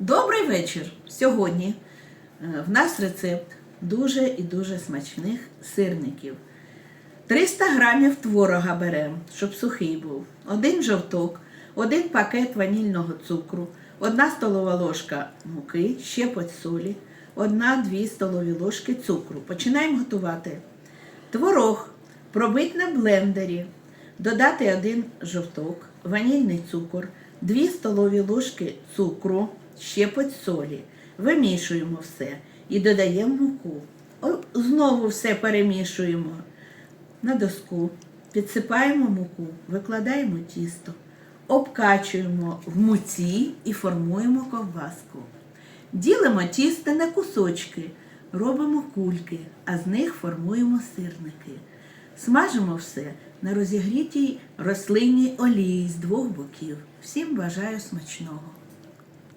Добрий вечір! Сьогодні е, в нас рецепт дуже і дуже смачних сирників. 300 грамів творога беремо, щоб сухий був, один жовток, один пакет ванільного цукру, одна столова ложка муки, щепоть солі, одна-дві столові ложки цукру. Починаємо готувати. Творог пробити на блендері, додати один жовток, ванільний цукор, 2 столові ложки цукру, щепоть солі. Вимішуємо все і додаємо муку. Знову все перемішуємо на доску, підсипаємо муку, викладаємо тісто, обкачуємо в муці і формуємо ковбаску. Ділимо тісто на кусочки, робимо кульки, а з них формуємо сирники. Смажимо все на розігрітій рослинній олії з двох боків. Всім бажаю смачного!